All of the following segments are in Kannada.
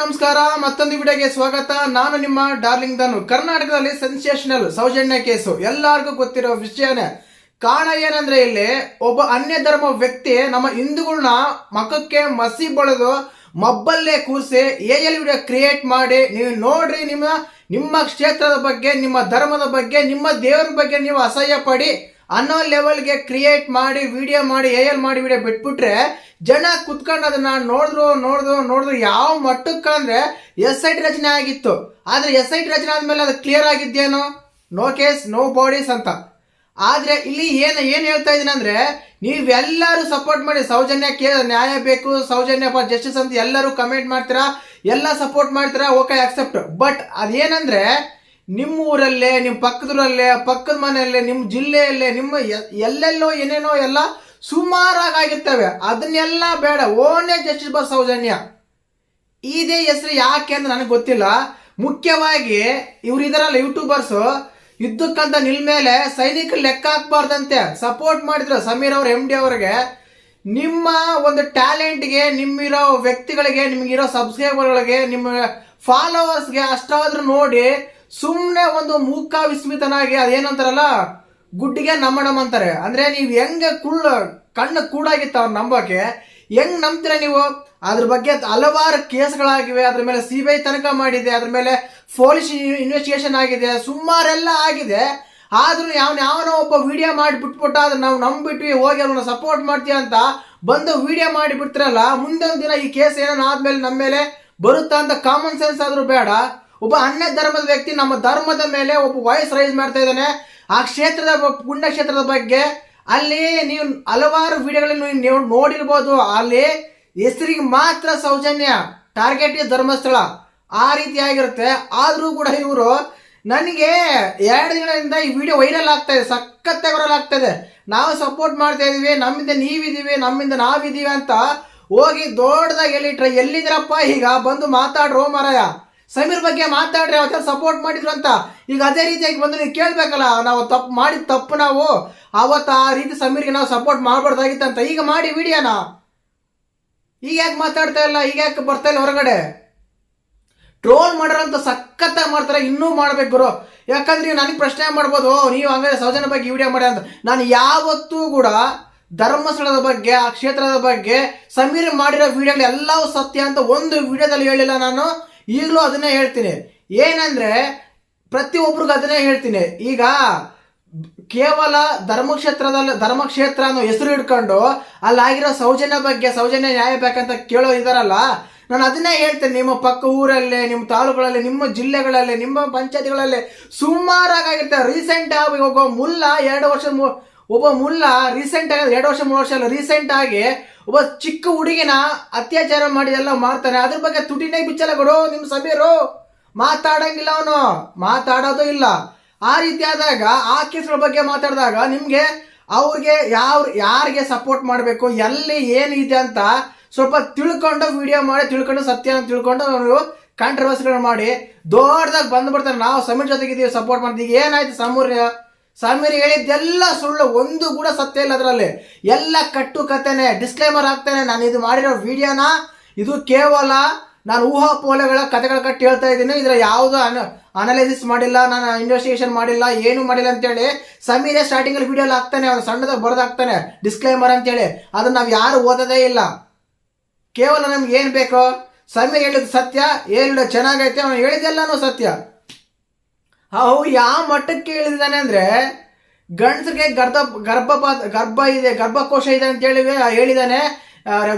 ನಮಸ್ಕಾರ, ಮತ್ತೊಂದು ವಿಡಿಯೋಗೆ ಸ್ವಾಗತ. ನಾನು ನಿಮ್ಮ ಡಾರ್ಲಿಂಗ್ ಧನು. ಕರ್ನಾಟಕದಲ್ಲಿ ಸೆನ್ಸೇಷನಲ್ ಸೌಜನ್ಯ ಕೇಸು. ಎಲ್ಲರಿಗೂ ಗೊತ್ತಿರೋ ವಿಷಯನೇ, ಕಾರಣ ಏನಂದ್ರೆ ಇಲ್ಲಿ ಒಬ್ಬ ಅನ್ಯ ಧರ್ಮ ವ್ಯಕ್ತಿ ನಮ್ಮ ಹಿಂದೂಗಳನ್ನ ಮಖಕ್ಕೆ ಮಸಿ ಬಳಿದು ಮಬ್ಬಲ್ಲೇ ಕೂರಿಸಿ ಎಲ್ ವಿಡಿಯೋ ಕ್ರಿಯೇಟ್ ಮಾಡಿ, ನೀವು ನೋಡ್ರಿ ನಿಮ್ಮ ನಿಮ್ಮ ಕ್ಷೇತ್ರದ ಬಗ್ಗೆ, ನಿಮ್ಮ ಧರ್ಮದ ಬಗ್ಗೆ, ನಿಮ್ಮ ದೇವರ ಬಗ್ಗೆ ನೀವು ಅಸಹ್ಯ ಪಡಿ ಅನ್ನೋ ಲೆವೆಲ್ಗೆ ಕ್ರಿಯೇಟ್ ಮಾಡಿ ವಿಡಿಯೋ ಮಾಡಿ ಎ ಎಲ್ ಮಾಡಿ ವಿಡಿಯೋ ಬಿಟ್ಬಿಟ್ರೆ ಜನ ಕುತ್ಕೊಂಡು ಅದನ್ನ ನೋಡಿದ್ರು ನೋಡಿದ್ರು ನೋಡಿದ್ರು ಯಾವ ಮಟ್ಟಕ್ಕೆ ಅಂದ್ರೆ ಎಸ್ ಐ ಟಿ ರಚನೆ ಆಗಿತ್ತು. ಆದ್ರೆ ಎಸ್ ಐ ಟಿ ರಚನೆ ಆದ್ಮೇಲೆ ಅದು ಕ್ಲಿಯರ್ ಆಗಿದ್ದೇನೋ ನೋ ಕೇಸ್ ನೋ ಬಾಡೀಸ್ ಅಂತ. ಆದ್ರೆ ಇಲ್ಲಿ ಏನು ಏನು ಹೇಳ್ತಾ ಇದೀನಿ ಅಂದ್ರೆ ನೀವೆಲ್ಲರೂ ಸಪೋರ್ಟ್ ಮಾಡಿ, ಸೌಜನ್ಯ ಕೇ, ನ್ಯಾಯ ಬೇಕು, ಸೌಜನ್ಯ ಫಾರ್ ಜಸ್ಟಿಸ್ ಅಂತ ಎಲ್ಲರೂ ಕಮೆಂಟ್ ಮಾಡ್ತೀರಾ, ಎಲ್ಲ ಸಪೋರ್ಟ್ ಮಾಡ್ತೀರಾ ಓಕೆ ಅಕ್ಸೆಪ್ಟ್ ಬಟ್ ಅದೇನಂದ್ರೆ ನಿಮ್ಮ ಊರಲ್ಲೇ ನಿಮ್ಮ ಪಕ್ಕದೂರಲ್ಲೇ, ಪಕ್ಕದ ಮನೆಯಲ್ಲೇ ನಿಮ್ಮ ಜಿಲ್ಲೆಯಲ್ಲೇ, ನಿಮ್ಮ ಎಲ್ಲೆಲ್ಲೋ ಏನೇನೋ ಎಲ್ಲ ಸುಮಾರಾಗಿ ಆಗಿರ್ತವೆ ಅದನ್ನೆಲ್ಲ ಬೇಡ. ಓನೇ ಜಸ್ಟಿಸ್ ಬಸ್ ಸೌಜನ್ಯ. ಇದೇ ಹೆಸರು ಯಾಕೆ ಅಂತ ನನಗೆ ಗೊತ್ತಿಲ್ಲ. ಮುಖ್ಯವಾಗಿ ಇವ್ರು ಇದಾರಲ್ಲ ಯೂಟ್ಯೂಬರ್ಸ್, ಯುದ್ಧಕ್ಕಂತ ನಿಲ್ಮೇಲೆ ಸೈನಿಕರು ಲೆಕ್ಕ ಹಾಕ್ಬಾರ್ದಂತೆ. ಸಪೋರ್ಟ್ ಮಾಡಿದ್ರು ಸಮೀರ್ ಅವ್ರ, ಎಂ ಡಿ ಅವ್ರಿಗೆ. ನಿಮ್ಮ ಒಂದು ಟ್ಯಾಲೆಂಟ್ಗೆ, ನಿಮ್ಮಿರೋ ವ್ಯಕ್ತಿಗಳಿಗೆ, ನಿಮಗಿರೋ ಸಬ್ಸ್ಕ್ರೈಬರ್ಗಳಿಗೆ, ನಿಮ್ಮ ಫಾಲೋವರ್ಸ್ಗೆ ಅಷ್ಟಾದ್ರೂ ನೋಡಿ ಸುಮ್ಮನೆ ಒಂದು ಮೂಕ ವಿಸ್ಮಿತನಾಗಿ ಅದೇನಂತಾರಲ್ಲ, ಗುಡ್ಡಿಗೆ ನಮ್ಮಣಮ್ ಅಂತಾರೆ. ಅಂದ್ರೆ ನೀವು ಹೆಂಗೆ ಕುಳ್ಳ, ಕಣ್ಣು ಕೂಡಾಗಿತ್ತು ಅವ್ರು ನಂಬಕ್ಕೆ, ಹೆಂಗ್ ನಂಬ್ತೀರ ನೀವು? ಅದ್ರ ಬಗ್ಗೆ ಹಲವಾರು ಕೇಸ್ಗಳಾಗಿವೆ. ಅದ್ರ ಮೇಲೆ ಸಿ ಬಿ ಐ ತನಿಖೆ ಮಾಡಿದೆ. ಅದ್ರ ಮೇಲೆ ಪೊಲೀಸ್ ಇನ್ವೆಸ್ಟಿಗೇಷನ್ ಆಗಿದೆ. ಸುಮಾರೆಲ್ಲ ಆಗಿದೆ. ಆದ್ರೂ ಯಾವ, ಯಾವನೋ ಒಬ್ಬ ವಿಡಿಯೋ ಮಾಡಿ ಬಿಟ್ಬಿಟ್ಟು ಅದನ್ನ ನಾವು ನಂಬಿಟ್ವಿ, ಹೋಗಿ ಅವ್ರನ್ನ ಸಪೋರ್ಟ್ ಮಾಡ್ತೀವಿ ಅಂತ ಬಂದು ವಿಡಿಯೋ ಮಾಡಿ ಬಿಡ್ತಿರಲ್ಲ ಮುಂದೊಂದು ದಿನ ಈ ಕೇಸ್ ಏನಾದ್ಮೇಲೆ ನಮ್ಮ ಮೇಲೆ ಬರುತ್ತಾ ಅಂತ ಕಾಮನ್ ಸೆನ್ಸ್ ಆದ್ರೂ ಬೇಡ. ಒಬ್ಬ ಅನ್ಯ ಧರ್ಮದ ವ್ಯಕ್ತಿ ನಮ್ಮ ಧರ್ಮದ ಮೇಲೆ ಒಬ್ಬ ವಾಯ್ಸ್ ರೈಸ್ ಮಾಡ್ತಾ ಇದ್ದಾನೆ. ಆ ಕ್ಷೇತ್ರದ ಪುಣ್ಯ ಕ್ಷೇತ್ರದ ಬಗ್ಗೆ ಅಲ್ಲಿ ನೀವು ಹಲವಾರು ವಿಡಿಯೋಗಳನ್ನು ನೀವು ನೋಡಿರ್ಬೋದು. ಅಲ್ಲಿ ಹೆಸರಿಗೆ ಮಾತ್ರ ಸೌಜನ್ಯ ಟಾರ್ಗೆಟ್ ಧರ್ಮಸ್ಥಳ ಆ ರೀತಿ ಆಗಿರುತ್ತೆ ಆದ್ರೂ ಕೂಡ ಇವರು ನನಗೆ ಎರಡು ದಿನದಿಂದ ಈ ವಿಡಿಯೋ ವೈರಲ್ ಆಗ್ತಾ ಇದೆ ಸಖತ್ತಾಗಿ ವೈರಲ್ ಆಗ್ತಾ ಇದೆ. ನಾವು ಸಪೋರ್ಟ್ ಮಾಡ್ತಾ ಇದೀವಿ, ನಮ್ಮಿಂದ ನೀವಿದ್ದೀವಿ ನಮ್ಮಿಂದ ನಾವಿದೀವಿ ಅಂತ ಹೋಗಿ ದೊಡ್ಡದಾಗಿ ಎಲ್ಲಿಟ್ರೆ ಎಲ್ಲಿದ್ರಪ್ಪ ಈಗ? ಬಂದು ಮಾತಾಡ್ರೋ ಮಾರಾಯ. ಸಮೀರ್ ಬಗ್ಗೆ ಮಾತಾಡ್ರಿ ಅವತ್ತ ಸಪೋರ್ಟ್ ಮಾಡಿದ್ರು ಅಂತ. ಈಗ ಅದೇ ರೀತಿಯಾಗಿ ಬಂದು ನೀವು ಕೇಳ್ಬೇಕಲ್ಲ ನಾವು ತಪ್ಪು ಮಾಡಿದ ತಪ್ಪು ನಾವು. ಅವತ್ತು ಆ ರೀತಿ ಸಮೀರ್ಗೆ ನಾವು ಸಪೋರ್ಟ್ ಮಾಡಬಾರ್ದಾಗಿತ್ತಂತ ಈಗ ಮಾಡಿ ವಿಡಿಯೋನ. ಈಗ ಯಾಕೆ ಮಾತಾಡ್ತಾ ಇಲ್ಲ ಈಗ ಯಾಕೆ ಬರ್ತಾ ಇಲ್ಲ ಹೊರಗಡೆ? ಟ್ರೋಲ್ ಮಾಡೋರಂತ ಸಖತ್ತಾಗಿ ಮಾಡ್ತಾರೆ ಇನ್ನೂ ಮಾಡ್ಬೇಕು ಗುರು. ಯಾಕಂದ್ರೆ ನೀವು ನನಗೆ ಪ್ರಶ್ನೆ ಮಾಡ್ಬೋದು "ಓ, ನೀವು ಹಂಗಾದ್ರೆ ಸೌಜನ್ಯ ಬಗ್ಗೆ ವಿಡಿಯೋ ಮಾಡಿ ಅಂತ. ನಾನು ಯಾವತ್ತೂ ಕೂಡ ಧರ್ಮಸ್ಥಳದ ಬಗ್ಗೆ ಆ ಕ್ಷೇತ್ರದ ಬಗ್ಗೆ ಸಮೀರ್ ಮಾಡಿರೋ ವಿಡಿಯೋಗಳು ಎಲ್ಲವೂ ಸತ್ಯ ಅಂತ ಒಂದು ವಿಡಿಯೋದಲ್ಲಿ ಹೇಳಿಲ್ಲ ನಾನು. ಈಗಲೂ ಅದನ್ನೇ ಹೇಳ್ತೀನಿ. ಏನಂದ್ರೆ ಪ್ರತಿಯೊಬ್ಬರಿಗೂ ಅದನ್ನೇ ಹೇಳ್ತೀನಿ. ಈಗ ಕೇವಲ ಧರ್ಮಕ್ಷೇತ್ರದಲ್ಲಿ, ಧರ್ಮಕ್ಷೇತ್ರ ಅನ್ನೋ ಹೆಸರು ಇಟ್ಕೊಂಡು ಅಲ್ಲಾಗಿರೋ ಸೌಜನ್ಯ ಬಗ್ಗೆ, ಸೌಜನ್ಯ ನ್ಯಾಯ ಬೇಕಂತ ಕೇಳೋ ಇದಾರಲ್ಲ ನಾನು ಅದನ್ನೇ ಹೇಳ್ತೇನೆ. ನಿಮ್ಮ ಪಕ್ಕ ಊರಲ್ಲೇ, ನಿಮ್ಮ ತಾಲೂಕುಗಳಲ್ಲಿ, ನಿಮ್ಮ ಜಿಲ್ಲೆಗಳಲ್ಲಿ, ನಿಮ್ಮ ಪಂಚಾಯತಿಗಳಲ್ಲಿ ಸುಮಾರಾಗಿರ್ತಾರೆ ರೀಸೆಂಟ್ ಆಗಿ ಒಬ್ಬ ಮುಲ್ಲ ಎರಡು ವರ್ಷ ಒಬ್ಬ ಮುಲ್ಲ ರೀಸೆಂಟ್ ಆಗಿ, ಎರಡು ವರ್ಷ, ಮೂರು ವರ್ಷ ಅಲ್ಲ ರೀಸೆಂಟ್ ಆಗಿ ಒಬ್ಬ ಚಿಕ್ಕ ಹುಡುಗಿನ ಅತ್ಯಾಚಾರ ಮಾಡಿ ಎಲ್ಲ ಮಾಡ್ತಾರೆ ಅದ್ರ ಬಗ್ಗೆ ತುಟಿನೇ ಬಿಚ್ಚಲ್ಲ ಕೊಡು ನಿಮ್ಮ ಸಭೆಯರು. ಮಾತಾಡಂಗಿಲ್ಲ ಅವನು. ಮಾತಾಡೋದು ಇಲ್ಲ. ಆ ರೀತಿ ಆದಾಗ ಆ ಕೇಸ್ಗಳ ಬಗ್ಗೆ ಮಾತಾಡಿದಾಗ ನಿಮಗೆ ಅವ್ರಿಗೆ ಯಾವ ಯಾರಿಗೆ ಸಪೋರ್ಟ್ ಮಾಡಬೇಕು, ಎಲ್ಲಿ ಏನಿದೆ ಅಂತ ಸ್ವಲ್ಪ ತಿಳ್ಕೊಂಡು ವಿಡಿಯೋ ಮಾಡಿ, ತಿಳ್ಕೊಂಡು ಸತ್ಯ ಅಂತ ತಿಳ್ಕೊಂಡು ಅವರು ಕಾಂಟ್ರವರ್ಸಿಗಳನ್ನ ಮಾಡಿ, ದೊಡ್ಡದಾಗಿ ಬಂದ್ಬಿಡ್ತಾರೆ. ನಾವು ಸಮೀರ್ ಜೊತೆಗಿದ್ದೀವಿ, ಸಪೋರ್ಟ್ ಮಾಡ್ತೀವಿ. ಏನಾಯ್ತು ಸಮೀರ್ ಸಮೀರ್ ಹೇಳಿದ್ದೆಲ್ಲ ಸುಳ್ಳು, ಒಂದು ಕೂಡ ಸತ್ಯ ಇಲ್ಲ ಅದರಲ್ಲಿ. ಎಲ್ಲ ಕಟ್ಟು ಕತೆನೆ ಡಿಸ್ಕ್ಲೇಮರ್ ಆಗ್ತಾನೆ ನಾನು ಇದು ಮಾಡಿರೋ ವಿಡಿಯೋನ, ಇದು ಕೇವಲ ನಾನು ಊಹಾಪೋಲೆಗಳ ಕತೆಗಳ ಕಟ್ಟಿ ಹೇಳ್ತಾ ಇದ್ದೀನಿ. ಇದರ ಯಾವುದು ಅನಲೈಸಿಸ್ ಮಾಡಿಲ್ಲ, ನಾನು ಇನ್ವೆಸ್ಟಿಗೇಷನ್ ಮಾಡಿಲ್ಲ, ಏನು ಮಾಡಿಲ್ಲ ಅಂತೇಳಿ ಸಮೀರೇ ಸ್ಟಾರ್ಟಿಂಗಲ್ಲಿ ವಿಡಿಯೋಲಿ ಹಾಕ್ತಾನೆ, ಅವ್ನು ಸಣ್ಣದಾಗ ಬರೆದಾಗ್ತಾನೆ ಡಿಸ್ಕ್ಲೇಮರ್ ಅಂತೇಳಿ. ಅದನ್ನ ನಾವು ಯಾರು ಓದೋದೇ ಇಲ್ಲ. ಕೇವಲ ನಮ್ಗೆ ಏನು ಬೇಕೋ, ಸಮೀರ್ ಹೇಳಿದ ಸತ್ಯ ಹೇಳಿದ ಚೆನ್ನಾಗೈತೆ, ಅವನು ಹೇಳಿದ್ದೆಲ್ಲನೂ ಸತ್ಯ. ಅವು ಯಾವ ಮಟ್ಟಕ್ಕೆ ಇಳಿದಿದ್ದಾನೆ ಅಂದ್ರೆ ಗಂಡಸರಿಗೆ ಗರ್ಭ, ಗರ್ಭಪಾತ, ಗರ್ಭ ಇದೆ, ಗರ್ಭಕೋಶ ಇದೆ ಅಂತ ಹೇಳಿ ಹೇಳಿದಾನೆ.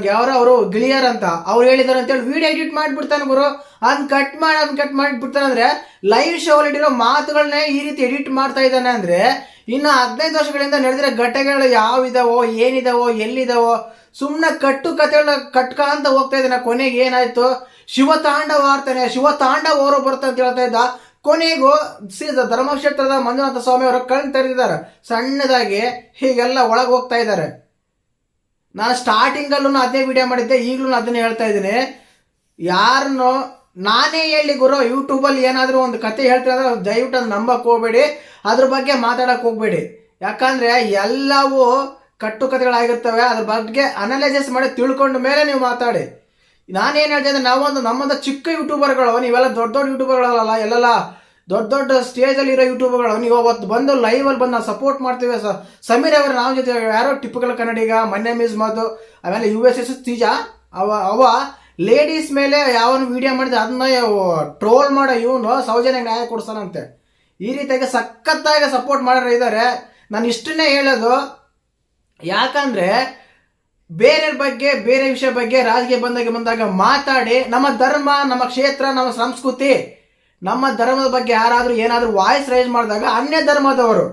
ಯಾರೋ ಅವರು ಗಿಳಿಯರ್ ಅಂತ. ಅವ್ರು ಹೇಳಿದಾರೆ ಅಂತೇಳಿ ವಿಡಿಯೋ ಎಡಿಟ್ ಮಾಡಿಬಿಡ್ತಾನೆ ಗುರು. ಅದನ್ನ ಕಟ್ ಮಾಡಿ ಅದನ್ನ ಕಟ್ ಮಾಡಿಬಿಡ್ತಾನೆ ಅಂದ್ರೆ ಲೈವ್ ಶೋ ಇಟ್ಟಿರೋ ಮಾತುಗಳನ್ನೇ ಈ ರೀತಿ ಎಡಿಟ್ ಮಾಡ್ತಾ ಇದ್ದಾನೆ ಅಂದ್ರೆ ಇನ್ನು ಹದಿನೈದು ವರ್ಷಗಳಿಂದ ನಡೆದಿರೋ ಘಟನೆಗಳು ಯಾವಿದಾವೋ ಏನಿದಾವೋ, ಎಲ್ಲಿದಾವೋ ಸುಮ್ಮನೆ ಕಟ್ಟು ಕಥೆಗಳನ್ನ ಕಟ್ಕ ಅಂತ ಹೋಗ್ತಾ ಇದ್ದಾನೆ. ಕೊನೆಗೆ ಏನಾಯ್ತು? ಶಿವತಾಂಡವ ಆಡ್ತಾನೆ. ಶಿವತಾಂಡವ ಅವರು ಬರುತ್ತೆ ಅಂತ ಹೇಳ್ತಾ ಇದ್ದ. ಕೊನೆಗೂ ಸೀದ ಧರ್ಮಕ್ಷೇತ್ರದ ಮಂಜುನಾಥ ಸ್ವಾಮಿ ಅವರು ಕಣ್ ತೆರೆದಿದ್ದಾರೆ. ಸಣ್ಣದಾಗಿ ಹೀಗೆಲ್ಲ ಒಳಗೆ ಹೋಗ್ತಾ ಇದ್ದಾರೆ. ನಾನು ಸ್ಟಾರ್ಟಿಂಗಲ್ಲೂ ಅದೇ ವಿಡಿಯೋ ಮಾಡಿದ್ದೆ ಈಗಲೂ ಅದನ್ನೇ ಹೇಳ್ತಾ ಇದ್ದೀನಿ. ಯಾರನ್ನು ನಾನೇ ಹೇಳಿ ಗುರು ಯೂಟ್ಯೂಬಲ್ಲಿ ಏನಾದರೂ ಒಂದು ಕತೆ ಹೇಳ್ತೀನಿ ಅಂದ್ರೆ ದಯವಿಟ್ಟು ಅದು ನಂಬಕ್ಕೆ ಹೋಗ್ಬೇಡಿ. ಅದ್ರ ಬಗ್ಗೆ ಮಾತಾಡಕ್ಕೆ ಹೋಗ್ಬೇಡಿ. ಯಾಕಂದ್ರೆ ಎಲ್ಲವೂ ಕಟ್ಟುಕತೆಗಳಾಗಿರ್ತವೆ ಅದ್ರ ಬಗ್ಗೆ ಅನಲೈಸಸ್ ಮಾಡಿ ತಿಳ್ಕೊಂಡ ಮೇಲೆ ನೀವು ಮಾತಾಡಿ. ನಾನೇನು ಹೇಳ್ತಾ ಅಂದ್ರೆ ನಾವೊಂದು ನಮ್ಮಂತ ಚಿಕ್ಕ ಯೂಟ್ಯೂಬರ್ಗಳು, ನೀವೆಲ್ಲ ದೊಡ್ಡ ದೊಡ್ಡ ಯೂಟ್ಯೂಬರ್ಗಳಲ್ಲ, ಎಲ್ಲೆಲ್ಲ ದೊಡ್ಡ ದೊಡ್ಡ ಸ್ಟೇಜಲ್ಲಿ ಇರೋ ಯೂಟ್ಯೂಬರ್ಗಳು, ನೀವು ಅವತ್ತು ಬಂದು ಲೈವಲ್ಲಿ ಬಂದು ನಾವು ಸಪೋರ್ಟ್ ಮಾಡ್ತೀವಿ. ಸಮೀರ್ ಅವರು ನಾವು ಜೊತೆ ಯಾರೋ ಟಿಪಿಕಲ್ ಕನ್ನಡಿಗ ಮೊನ್ನೆ ಮಿಸ್ ಮಾತು ಆಮೇಲೆ ಯು ಎಸ್ ಎಸ್ ತೀಜ, ಅವ ಅವ ಲೇಡೀಸ್ ಮೇಲೆ ಯಾವನು ವಿಡಿಯೋ ಮಾಡಿದ ಅದನ್ನ ಟ್ರೋಲ್ ಮಾಡೋ ಇವನು ಸೌಜನ್ಯ ನ್ಯಾಯ ಕೊಡ್ಸಾನಂತೆ. ಈ ರೀತಿಯಾಗಿ ಸಖತ್ತಾಗಿ ಸಪೋರ್ಟ್ ಮಾಡೋರು ಇದ್ದಾರೆ ನಾನು ಇಷ್ಟನ್ನೇ ಹೇಳೋದು ಯಾಕಂದ್ರೆ ಬೇರೆಯವ್ರ ಬಗ್ಗೆ, ಬೇರೆ ವಿಷಯ ಬಗ್ಗೆ, ರಾಜಕೀಯ ಬಂದಾಗ ಬಂದಾಗ ಮಾತಾಡಿ. ನಮ್ಮ ಧರ್ಮ, ನಮ್ಮ ಕ್ಷೇತ್ರ, ನಮ್ಮ ಸಂಸ್ಕೃತಿ, ನಮ್ಮ ಧರ್ಮದ ಬಗ್ಗೆ ಯಾರಾದರೂ ಏನಾದರೂ ವಾಯ್ಸ್ ರೈಸ್ ಮಾಡಿದಾಗ, ಅನ್ಯ ಧರ್ಮದವರು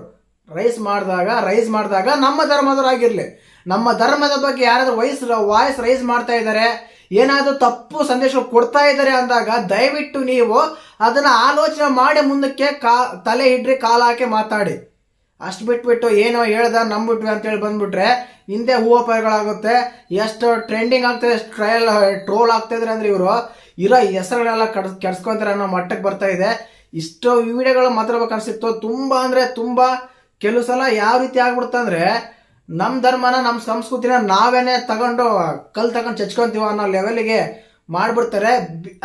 ರೈಸ್ ಮಾಡಿದಾಗ ರೈಸ್ ಮಾಡಿದಾಗ ನಮ್ಮ ಧರ್ಮದವರಾಗಿರಲಿ ನಮ್ಮ ಧರ್ಮದ ಬಗ್ಗೆ ಯಾರಾದರೂ ವಯಸ್, ವಾಯ್ಸ್ ರೈಸ್ ಮಾಡ್ತಾ ಇದ್ದಾರೆ, ಏನಾದರೂ ತಪ್ಪು ಸಂದೇಶ ಕೊಡ್ತಾ ಇದ್ದಾರೆ ಅಂದಾಗ, ದಯವಿಟ್ಟು ನೀವು ಅದನ್ನು ಆಲೋಚನೆ ಮಾಡಿ ಮುಂದಕ್ಕೆ ಕಾ, ತಲೆ ಇಡ್ರಿ ಕಾಲು ಹಾಕಿ ಮಾತಾಡಿ. ಅಷ್ಟು ಬಿಟ್ಬಿಟ್ಟು ಏನೋ ಹೇಳ್ದ ನಂಬಿಟ್ವಿ ಅಂತೇಳಿ ಬಂದ್ಬಿಟ್ರೆ ಹಿಂದೆ ಹೂವಪಾಯಗಳಾಗುತ್ತೆ. ಎಷ್ಟು ಟ್ರೆಂಡಿಂಗ್ ಆಗ್ತದೆ, ಎಷ್ಟು ಟ್ರಯಲ್ ಟ್ರೋಲ್ ಆಗ್ತಿದ್ರೆ ಅಂದ್ರೆ ಇವರು. ಇರೋ ಹೆಸರುಗಳೆಲ್ಲ ಕಡ್, ಕೆಡ್ಸ್ಕೊಂತಾರೆ ಅನ್ನೋ ಮಟ್ಟಕ್ಕೆ ಬರ್ತಾ ಇದೆ. ಇಷ್ಟು ವಿಡಿಯೋಗಳು ಮಾತಾಡ್ಬೇಕು ಅನ್ಸಿತ್ತು. ತುಂಬ ಅಂದರೆ ತುಂಬ ಕೆಲವು ಸಲ ಯಾವ ರೀತಿ ಆಗ್ಬಿಡುತ್ತೆ ಅಂದ್ರೆ ನಮ್ಮ ಧರ್ಮನ ನಮ್ಮ ಸಂಸ್ಕೃತಿನ ನಾವೇನೆ ತಗೊಂಡು ಕಲ್ ತಗೊಂಡು ಚಚ್ಕೊಂತೀವ ಅನ್ನೋ ಲೆವೆಲ್ಗೆ ಮಾಡ್ಬಿಡ್ತಾರೆ.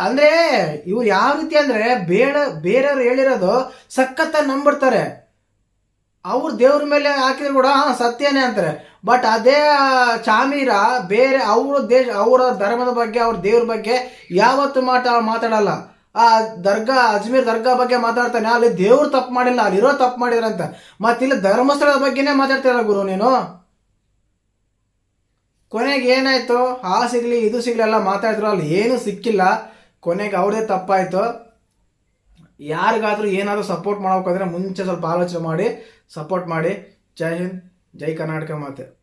ಅಂದ್ರೆ ಇವ್ರು ಯಾವ ರೀತಿ ಅಂದ್ರೆ ಬೇಡ, ಬೇರೆಯವ್ರು ಹೇಳಿರೋದು ಸಖತ್ತಾಗಿ ನಂಬಿಡ್ತಾರೆ ಅವ್ರ ದೇವ್ರ ಮೇಲೆ ಹಾಕಿದ್ರು ಕೂಡ ಸತ್ಯನೇ ಅಂತಾರೆ. ಬಟ್ ಅದೇ ಚಾಮೀರ ಬೇರೆ ಅವರ ದೇಶ, ಅವರ ಧರ್ಮದ ಬಗ್ಗೆ, ಅವ್ರ ದೇವ್ರ ಬಗ್ಗೆ ಯಾವತ್ತು ಮಾತಾ, ಮಾತಾಡಲ್ಲ. ಆ, ದರ್ಗಾ, ಅಜ್ಮೀರ್ ದರ್ಗಾ ಬಗ್ಗೆ ಮಾತಾಡ್ತಾನೆ, ಅಲ್ಲಿ ದೇವ್ರು ತಪ್ಪು ಮಾಡಿಲ್ಲ, ಅಲ್ಲಿರೋ ತಪ್ಪು ಮಾಡಿದ್ರಂತ. ಮತ್ತೆ ಇಲ್ಲಿ ಧರ್ಮಸ್ಥಳದ ಬಗ್ಗೆನೇ ಮಾತಾಡ್ತಿರಲ್ಲ ಗುರು ನೀನು? ಕೊನೆಗೆ ಏನಾಯ್ತು? ಆ ಸಿಗ್ಲಿ, ಇದು ಸಿಗ್ಲಿ ಎಲ್ಲ ಮಾತಾಡಿದ್ರು, ಅಲ್ಲಿ ಏನೂ ಸಿಕ್ಕಿಲ್ಲ. ಕೊನೆಗೆ ಅವರೇ ತಪ್ಪಾಯ್ತು. ಯಾರಿಗಾದ್ರೂ ಏನಾದರೂ ಸಪೋರ್ಟ್ ಮಾಡಬೇಕಾದ್ರೆ ಮುಂಚೆ ಸ್ವಲ್ಪ ಆಲೋಚನೆ ಮಾಡಿ ಸಪೋರ್ಟ್ ಮಾಡಿ. ಜೈ ಹಿಂದ್, ಜೈ ಕರ್ನಾಟಕ ಮಾತೆ.